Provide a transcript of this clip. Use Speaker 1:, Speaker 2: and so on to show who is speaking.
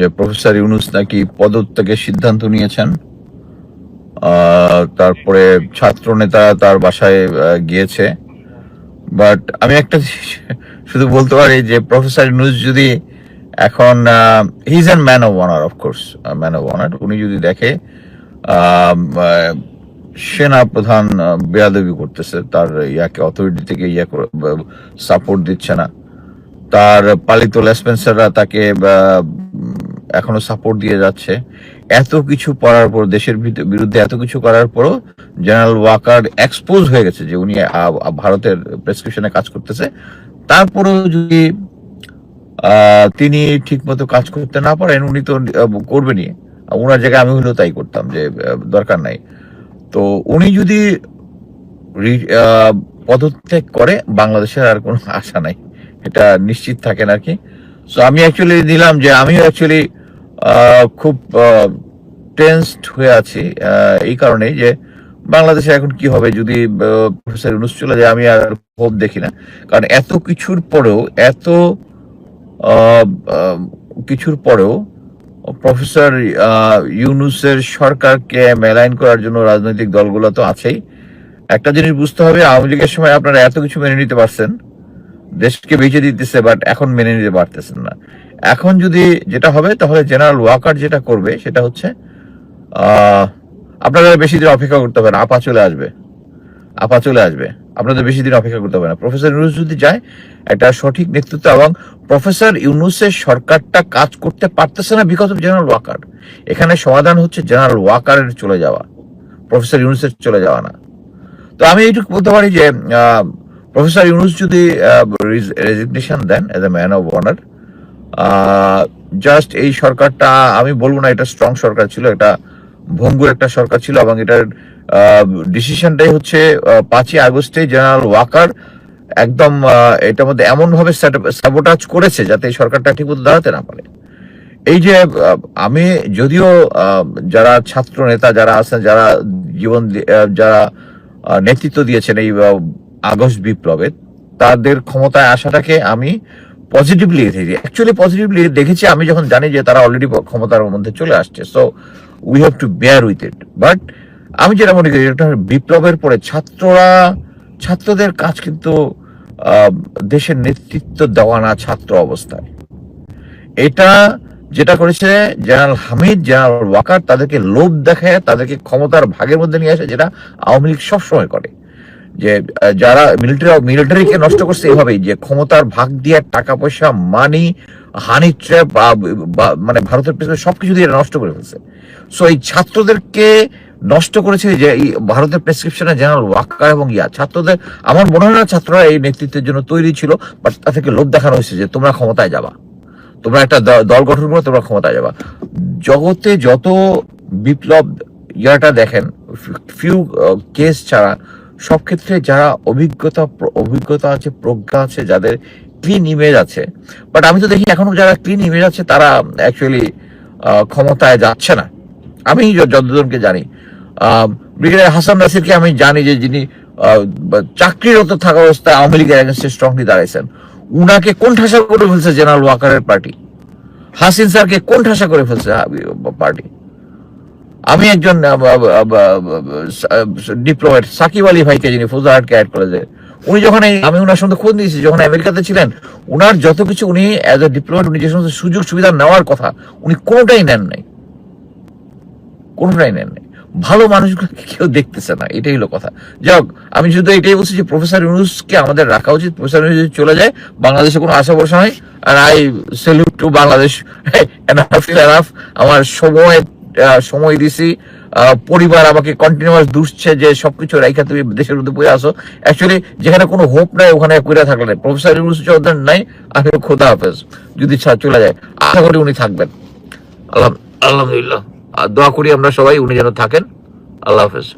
Speaker 1: যে প্রফেসর ইউনুস নাকি পদত্যাগের সিদ্ধান্ত নিয়েছেন। তারপরে ছাত্র নেতা তার বাসায় গিয়েছে। বাট আমি একটা শুধু বলতে পারি যে প্রফেসর ইউনুস যদি এখন he's an man of honour of course man of honour উনি যদি দেখে সেনা প্রধান বেয়াদবি করতেছে, তার ইয়াকে অথরিটি থেকে ইয়া সাপোর্ট দিচ্ছে না। তার পালিত লেসপেন্সাররা তাকে এখনও সাপোর্ট দিয়ে যাচ্ছে। এত কিছু করার পর, দেশের বিরুদ্ধে এত কিছু করার পরও জেনারেল ওয়াকার এক্সপোজ হয়ে গেছে যে উনি ভারতের প্রেসক্রিপশনে কাজ করতেছে। তারপরেও যদি তিনি ঠিক মতো কাজ করতে না পারেন, উনি তো করবেনই ওনার জায়গায় আমি হলেও তাই করতাম যে দরকার নাই। তো উনি যদি পদত্যাগ করে, বাংলাদেশের আর কোনো আশা নাই। এটা নিশ্চিত থাকেন আর কি। সো আমি অ্যাকচুয়ালি দিলাম যে, আমিও অ্যাকচুয়ালি খুব টেন্সড হয়ে আছি এই কারণেই যে বাংলাদেশে এখন কি হবে যদি প্রফেসর ইউনুস চলে যায়, আমি আর হোপ দেখি না। কারণ এত কিছুর পরেও, এত কিছুর পরেও প্রফেসর ইউনুসের সরকারকে মেলাইন করার জন্য রাজনৈতিক দলগুলো তো আছেই। একটা জিনিস বুঝতে হবে, আওয়ামী লীগের সময় আপনারা এত কিছু মেনে নিতে পারছেন। দেশকে বেঁচে দিতেছে বাট এখন মেনে নিতে পারতেছেন না। এখন যদি যেটা হবে, তাহলে জেনারেল ওয়াকার যেটা করবে, সেটা হচ্ছে আপনাদের বেশি দিন অপেক্ষা করতে হবে না, আপা চলে আসবে। আপা চলে আসবে। আপনাদের বেশি দিন অপেক্ষা করতে হবে না। প্রফেসর ইউনুস যদি যায়, একটা সঠিক নেতৃত্ব এবং প্রফেসর ইউনুসের সরকারটা কাজ করতে পারতেছে না বিকজ অফ জেনারেল ওয়াকার এখানে সমাধান হচ্ছে জেনারেল ওয়াকারের চলে যাওয়া। প্রফেসর ইউনুসের চলে যাওয়া না। তো আমি এইটুকু বলতে পারি যে প্রফেসর ইউনুস যদি resignation then as a man of honour just এই সরকারটা, আমি বলব না এটা স্ট্রং সরকার ছিল, এটা ভঙ্গুর একটা সরকার ছিল এবং এটার ডিসিশনটাই হচ্ছে পাঁচই আগস্টে জেনারেল ওয়াকার একদম এটার মধ্যে এমন ভাবে স্যাবোটাজ করেছে যাতে এই সরকারটা ঠিক মতো দাঁড়াতে না পারে। এই যে আমি যদিও যারা ছাত্র নেতা, যারা আছেন, যারা জীবন যারা নেতৃত্ব দিয়েছেন এই আগস্ট বিপ্লবে, তাদের ক্ষমতায় আসাটাকে আমি পজিটিভলি অ্যাকচুয়ালি পজিটিভলি দেখেছি, আমি যখন জানি যে তারা অলরেডি ক্ষমতার মধ্যে চলে আসছে so we have to bear with it but আমি যেটা মনে করি, এটা বিপ্লবের পরে ছাত্ররা, ছাত্রদের কাজ কিন্তু দেশের নেতৃত্ব দেওয়া না ছাত্র অবস্থায়। এটা যেটা করেছে জেনারেল হামিদ, জেনারেল ওয়াকার, তাদেরকে লোভ দেখায়, তাদেরকে ক্ষমতার ভাগের মধ্যে নিয়ে আসে, যেটা আওয়ামী লীগ সবসময় করে। যে যারা মিলিটারি মিলিটারিকে নষ্ট করছে এভাবেই, যে ক্ষমতার ভাগ দিয়ে টাকা পয়সা মানি হানি ট্র্যাপ মানে ভারতের পেছনে সবকিছু দিয়ে নষ্ট করে ফেলছে। সো এই ছাত্রদেরকে নষ্ট করেছে যে, এই ভারতের প্রেসক্রিপশনে জেনারেল ওয়াকার এবং ইয়া। ছাত্রদের, আমার মনে হয় না ছাত্ররা এই নেতৃত্বের জন্য তৈরি ছিল বাট তাদেরকে লোভ দেখানো হয়েছে যে, তোমরা ক্ষমতায় যাবা। তোমরা একটা দল গঠন করে, তোমরা ক্ষমতায় যাবা। জগতে যত বিপ্লব ইয়াটা দেখেন, ফিউ কেস ছাড়া সব ক্ষেত্রে যারা অভিজ্ঞতা অভিজ্ঞতা আছে, প্রজ্ঞা আছে, যাদের ক্লিন ইমেজ আছে বাট আমি তো দেখি এখনও যারা ক্লিন ইমেজ আছে, তারা অ্যাকচুয়ালি ক্ষমতায় যাচ্ছে না। আমি যতজনকে জানি। ব্রিগেডিয়ার হাসান নাসিরকে আমি জানি যে যিনি চাকরিরত থাকা অবস্থায় আওয়ামী লীগের এগেনস্টে স্ট্রংলি দাঁড়াইছেন। উনাকে কোন ঠাসা করে ফেলছে জেনারেল ওয়াকারের পার্টি। হাসিন স্যারকে কোন ঠাসা করে ফেলছে পার্টি। আমি একজন ডিপ্লোমেট সাকিব আলী ভাইকে যিনি ফুজাহাট ক্যাড কলেজে উনি যখন আমি ওনার সঙ্গে খোঁজ নিয়েছি, যখন আমেরিকাতে ছিলেন, উনার যত কিছু উনি অ্যাজ এ ডিপ্লোমেট উনি যে সমস্ত সুযোগ সুবিধা নেওয়ার কথা, উনি কোনোটাই নেন নাই। কোনোটাই নেন নাই। ভালো মানুষগুলোকে কেউ দেখতেছে না, এটাই হলো কথা। যাক, আমি শুধু এটাই বলছি যে প্রফেসর ইউনুসকে আমাদের রাখা উচিত। প্রফেসর ইউনুস চলে যায়, বাংলাদেশে কোনো আশা ভরসা নাই। আর আই সেলুট টু বাংলাদেশ আমার সময় সময় দিছি। পরিবার আমাকে কন্টিনিউয়াস দুষছে যে সবকিছু রাইখা তুমি দেশের মধ্যে পড়ে আসো। অ্যাকচুয়ালি যেখানে কোনো হোপ নাই, ওখানে কইরা থাকলে প্রফেসর ইউনুস নাই আমি খোদা হাফেজ। যদি চলে যায়। আশা করি উনি থাকবেন। আল্লাহ আলহামদুলিল্লাহ। দোয়া করি আমরা সবাই উনি যেন থাকেন। আল্লাহ হাফেজ।